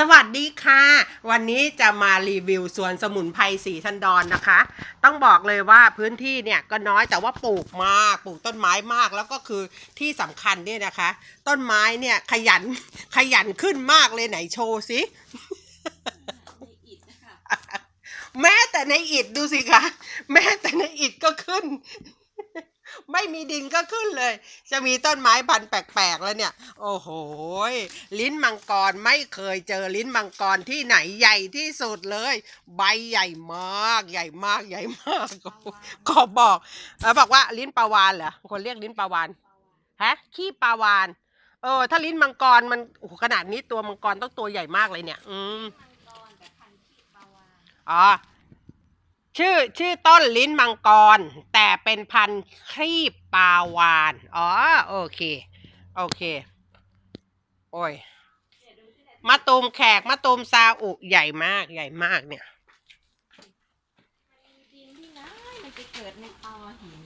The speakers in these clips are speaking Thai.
สวัสดีค่ะ วันนี้จะมารีวิวสวนสมุนไพรสีทันดอนนะคะ ต้องบอกเลยว่าพื้นที่เนี่ยก็น้อยแต่ว่าปลูกมากปลูกต้นไม้มากแล้วก็คือที่สำคัญเนี่ยนะคะ ต้นไม้เนี่ยขยันขยันขึ้นมากเลยไหนโชว์สิในอิฐนะคะแม้แต่ในอิฐดูสิคะแม้แต่ในอิฐก็ขึ้น ไม่มีดินก็ขึ้นเลย จะมีต้นไม้พันธุ์แปลกๆแล้วเนี่ย โอ้โห ลิ้นมังกรไม่เคยเจอลิ้นมังกรที่ไหนใหญ่ที่สุดเลย ใบใหญ่มากใหญ่มากใหญ่มากขอบอกเออบอกว่าลิ้นปลาวานเหรอคนเรียกลิ้นปลาวานฮะขี้ปลาวานเออถ้าลิ้นมังกรมันโอ้ขนาดนี้ตัวมังกรต้องตัวใหญ่มากเลยเนี่ย อืมอ๋อชื่อชื่อต้นลิ้นมังกร เป็นพันธุ์ครีบปลาวาน อ๋อ โอเค โอเค โอ้ยเนี่ยดูที่ไหนมะตูมแขกมะตูมซาอุใหญ่มากใหญ่มากเนี่ยมันมีดินที่ไหนมันจะเกิดในตอหิน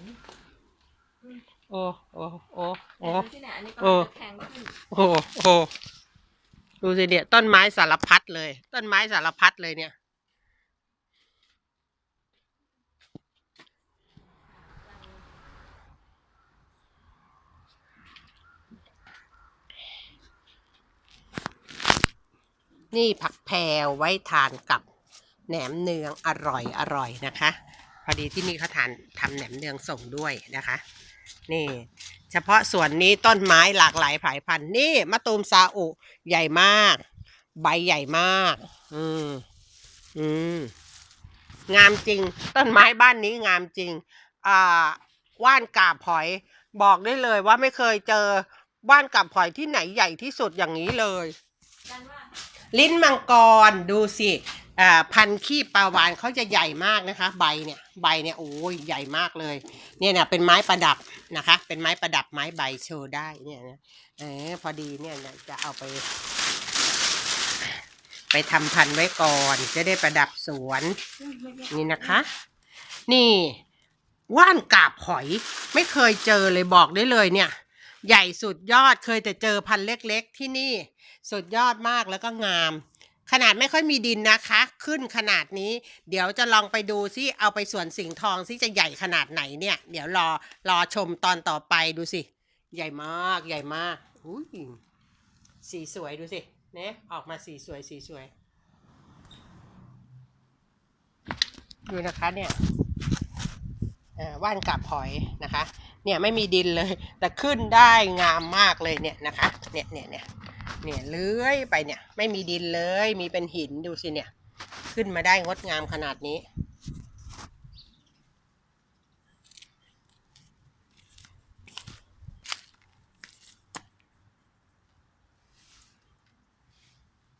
โอ้โอ้โอ้โอ้เนี่ยดูที่ไหนอันนี้ก็โอ้จะแข็งขึ้นโอ้โอ้ดูสิเนี่ยต้นไม้สารพัดเลย ต้นไม้สารพัดเลยเนี่ย นี่ผักแพรไว้ทานกับแหนมเนืองอร่อยอร่อยนะคะ พอดีที่นี่เขาทานทำแหนมเนืองส่งด้วยนะคะ นี่ เฉพาะส่วนนี้ต้นไม้หลากหลายผายพันธุ์นี่มะตูมซาอุใหญ่มาก ใบใหญ่มาก อืมอืมงามจริง ต้นไม้บ้านนี้งามจริง อ่า ว่านกาบหอย บอกได้เลยว่าไม่เคยเจอว่านกาบหอยที่ไหนใหญ่ที่สุดอย่างนี้เลยกันว่า ลิ้นมังกรดูสิพันธุ์ขี้ปลาวานเขาจะใหญ่มากนะคะ ใบเนี่ยใบเนี่ยโอ้ยใหญ่มากเลย เนี่ยเนี่ยเป็นไม้ประดับนะคะ เป็นไม้ประดับไม้ใบโชว์ได้เนี่ยนะเออพอดีเนี่ยจะเอาไป ไปทำพันไว้ก่อนจะได้ประดับสวนนี่นะคะ นี่ว่านกาบหอยไม่เคยเจอเลยบอกได้เลยเนี่ย ใหญ่สุดยอดเคยแต่เจอพันธุ์เล็กๆ ที่นี่สุดยอดมากแล้วก็งาม ขนาดไม่ค่อยมีดินนะคะ ขึ้นขนาดนี้ เดี๋ยวจะลองไปดูซิเอาไปสวนสิงห์ทองซิจะใหญ่ขนาดไหนเนี่ย เดี๋ยวรอรอชมตอนต่อไปดูสิ ใหญ่มากใหญ่มากอุ้ยสีสวยดูสิเนี่ยออกมาสีสวยสีสวยดูนะคะเนี่ยว่านกับหอยนะคะ เนี่ยไม่มีดินเลย แต่ขึ้นได้งามมากเลยเนี่ยนะคะ เนี่ยเนี่ยเนี่ยเนี่ยเลื้อยไปเนี่ย ไม่มีดินเลย มีเป็นหินดูสิเนี่ย ขึ้นมาได้งดงามขนาดนี้